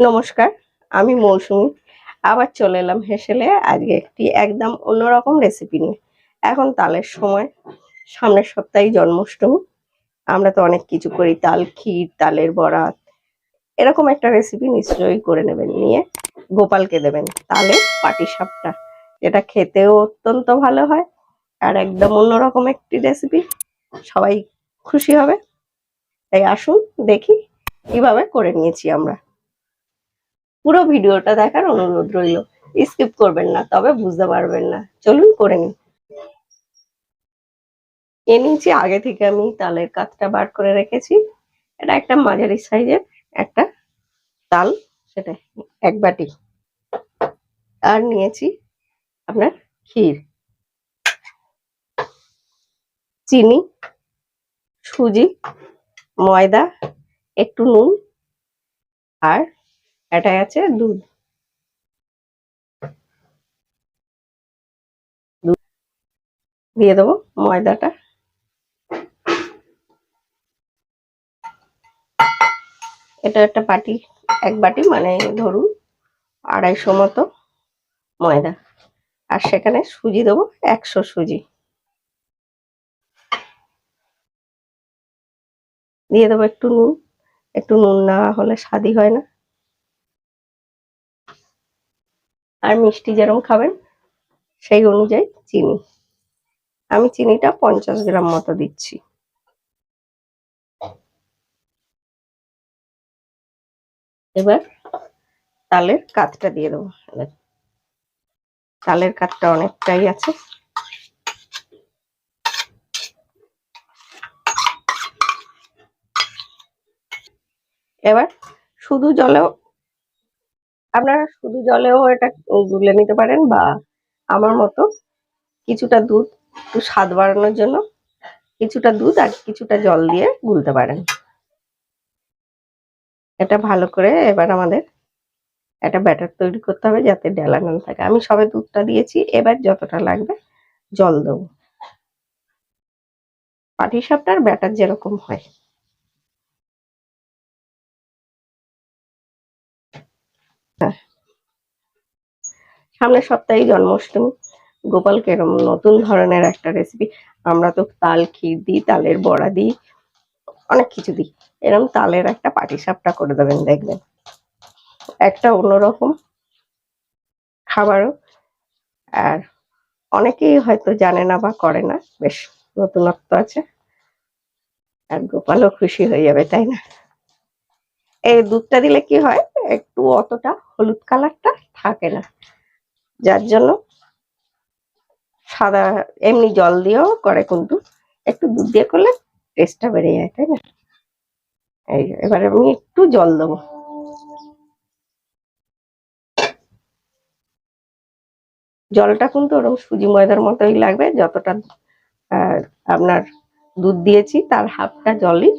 নমস্কার, আমি মৌসুমি। আবার চলে এলাম হেসেলে আজকে একটি একদম অন্যরকম রেসিপি নিয়ে। এখন তালের সময়। সামনের সপ্তাহে জন্মাষ্টমী। আমরা তো অনেক কিছু করি, তাল, ক্ষীর, তালের বরাত এরকম একটা রেসিপি নিশ্চয়ই করে নেবেন, নিয়ে গোপালকে দেবেন তালের পাটিসাপটা যেটা খেতেও অত্যন্ত ভালো হয় আর একদম অন্যরকম একটি রেসিপি সবাই খুশি হবে। তাই আসুন দেখি কীভাবে করে নিয়েছি আমরা। পুরো ভিডিওটা দেখার অনুরোধ রইল। স্কিপ করবেন না, তবে বুঝতে পারবেন না। চলুন করে নিন এ নিয়েছি আগে থেকে আমি তালের কাতটা বার করে রেখেছি। এটা একটা মাঝারি সাইজের একটা তাল, সেটা এক বাটি। আর নিয়েছি আপনার ক্ষীর। চিনি, সুজি, ময়দা, একটু নুন আর এটা আছে দুধ দিয়ে দেবো ময়দাটা। এটা একটা বাটি, এক বাটি মানে ধরুন আড়াইশো মতো ময়দা। আর সেখানে সুজি দেবো একশো সুজি। দিয়ে দেবো একটু নুন। একটু নুন না হলে স্বাদই হয় না। আর মিষ্টি যেরকম খাবেন, সেই অনুযায়ী চিনি। আমি চিনিটা পঞ্চাশ গ্রাম মতো দিচ্ছি। এবার তালের কাতটা দিয়ে দেবো। তালের কাতটা অনেকটাই আছে। এবার শুধু জলেও আপনারা শুধু জলেও এটা গুলে নিতে পারেন বা আমার মতো কিছুটা দুধ, একটু স্বাদ বাড়ানোর জন্য কিছুটা দুধ আর কিছুটা জল দিয়ে গুলতে পারেন। এটা ভালো করে এবার আমাদের একটা ব্যাটার তৈরি করতে হবে যাতে ডেলা না থাকে। আমি সবে দুধটা দিয়েছি, এবার যতটা লাগবে জল দেবো। পাটিসাপটার ব্যাটার যেরকম হয়। সামনের সপ্তাহে জন্মাষ্টমী। গোপালকে এরকম নতুন ধরনের একটা রেসিপি আমরা তো তাল, ক্ষীর দিই, তালের বড়া দিই, অনেক কিছু দিই। এরকম তালের একটা পাটিসাপটা করে দেবেন দেখবেন। একটা অন্যরকম খাবারও। আর অনেকেই হয়তো জানে না বা করে না। বেশ নতুনত্ব আছে। আর গোপালও খুশি হয়ে যাবে, তাই না? এই দুধটা দিলে কি হয়? একটু অতটা হলুদ কালারটা থাকে না। যার জন্য সাদা, এমনি জল দিয়েও করে কিন্তু। একটু দুধ দিয়ে করলে টেস্টটা বেড়ে যায়, তাই না? এই এবারে আমি একটু জল দেবো। জলটা কিন্তু ওরকম সুজি ময়দার মতোই লাগবে। যতটা আপনার দুধ দিয়েছি, তার হাফটা জলই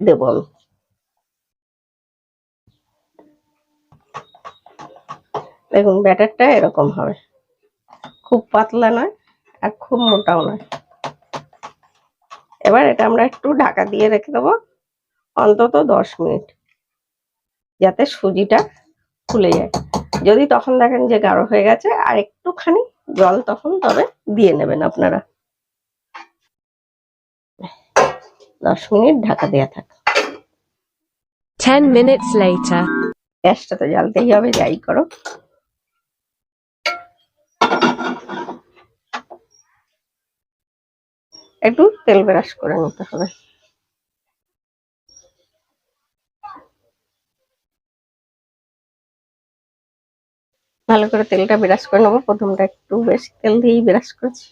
দেবো আমি। দেখুন ব্যাটারটা এরকম হবে। খুব পাতলা নয় আর খুব মোটাও নয়। এবার এটা আমরা একটু ঢাকা দিয়ে রেখে দেবো অন্তত দশ মিনিট যাতে সুজিটা ফুলে যায়। যদি তখন দেখেন যে গাঢ় হয়ে গেছে আর একটুখানি জল তখন তবে দিয়ে নেবেন আপনারা। দশ মিনিট ঢাকা দেওয়া থাক। 10 minutes later. গ্যাসটা তো জ্বালতেই হবে যাই করো। একটু তেল ব্রাশ করে নিতে হবে। ভালো করে তেলটা ব্রাশ করে নেব। প্রথমটা একটু বেশি তেল দিয়েই ব্রাশ করেছি।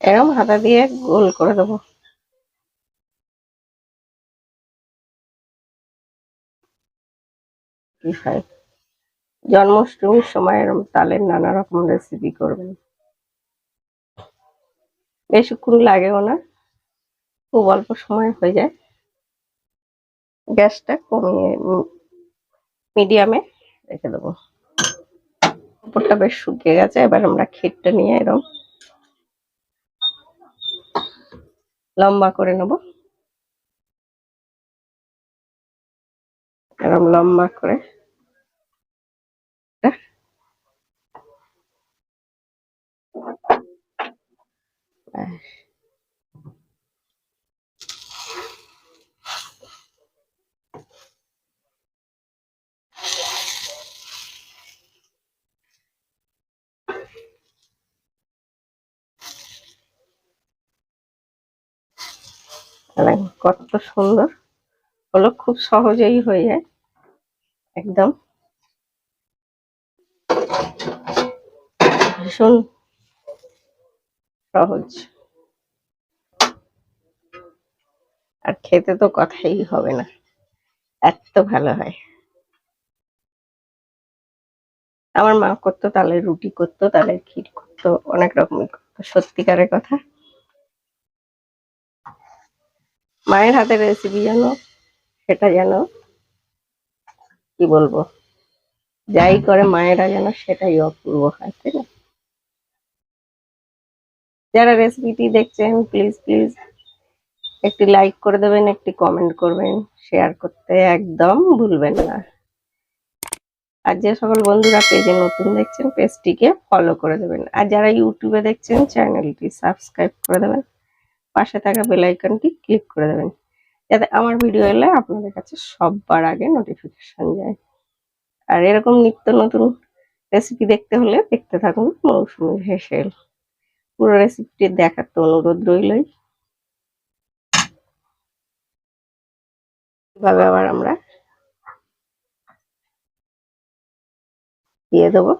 এরকম হাতা দিয়ে গোল করে দেবো। কি হয়? জন্মাষ্টমীর সময় এরকম তালের নানা রকম রেসিপি করবেন। বেশিক্ষণ লাগেও না, খুব অল্প সময় হয়ে যায়। গ্যাসটা কমিয়ে মিডিয়ামে রেখে দেবো। ওপরটা বেশ শুকিয়ে গেছে, এবার আমরা ক্ষীরটা নিয়ে এরকম লম্বা করে নেব। এরকম লম্বা করে। কত সুন্দর। হলো খুব সহজেই হয়ে যায়। একদম। ভীষণ সহজ। আর খেতে তো কথাই হবে না, এত ভালো হয়। আমার মা করতো তালের রুটি করতো তালের ক্ষীর করতো, অনেক রকমই করতো, সত্যিকারের কথা। মায়ের হাতের রেসিপি জানো, সেটা যেন কি বলব? যাই করে মায়েরা যেন সেটাই অপূর্ব হয়, তাই না? যারা রেসিপিটি দেখছেন প্লিজ প্লিজ একটি লাইক করে দেবেন, একটি কমেন্ট করবেন শেয়ার করতে একদম ভুলবেন না। আর যে সকল বন্ধুরা পেজে নতুন দেখছেন পেজটিকে ফলো করে দেবেন। আর যারা ইউটিউবে দেখছেন চ্যানেলটি সাবস্ক্রাইব করে দেবেন। পাশে থাকা বেল আইকনটি ক্লিক করে দেবেন। যাতে আমার ভিডিও এলে আপনাদের কাছে সববার আগে নোটিফিকেশন যায়। আর এরকম নিত্য নতুন রেসিপি দেখতে হলে দেখতে থাকুন মৌসুমীর ভেসেল পুরো রেসিপিটি দেখার তো অনুরোধ রইলই। এভাবে আবার আমরা দিয়ে দেবো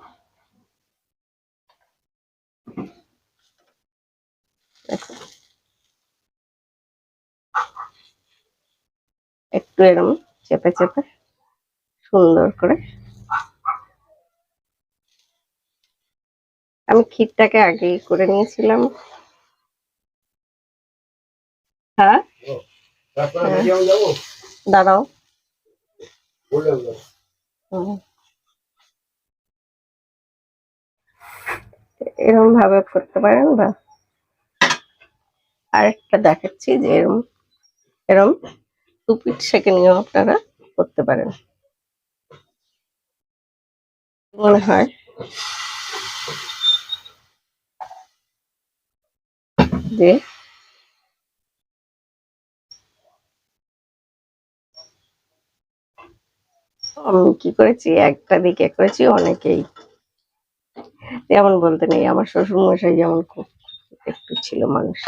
দেখো। একটু এরকম চেপে চেপে সুন্দর করে। আমি ক্ষীরটাকে আগেই করে নিয়েছিলাম। হ্যাঁ? তারপরে দাঁড়াও। এরকম ভাবে করতে পারেন বা আরেকটা দেখাচ্ছি যে এরম এরম। দু পিঠ সেকে নিয়েও আপনারা করতে পারেন। মনে হয়। যে আমি কি করেছি? একটা দিকে করেছি, অনেকেই। যেমন বলতে নেই, আমার শ্বশুর মশাই যেমন খুব একটু ছিল মানুষ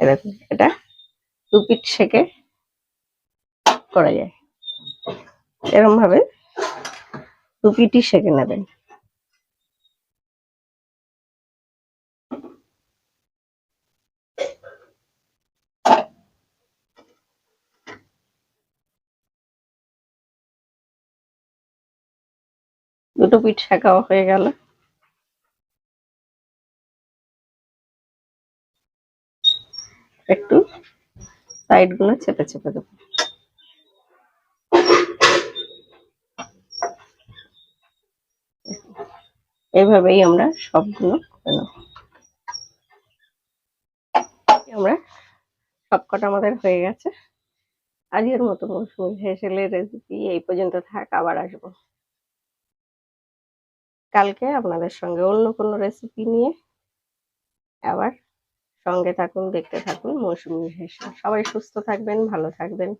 এরকম। এটা দু পিঠ সেকে করা যায়। এরকম ভাবে দু পিঠই সেকে নেবেন। দুটো পিঠ শেখাও হয়ে গেল। একটু সাইডগুলো চেপে চেপে দেবো। এইভাবেই আমরা সবগুলো করে নেব। আমরা সবকটা আমাদের হয়ে গেছে। আজকের মতো মৌসুমি হেসেলের রেসিপি এই পর্যন্ত থাক, আবার আসব। কালকে আপনাদের সঙ্গে অন্য কোনো রেসিপি নিয়ে আবার সঙ্গে থাকুন, দেখতে থাকুন, মৌসুমি হেসেল। সবাই সুস্থ থাকবেন, ভালো থাকবেন।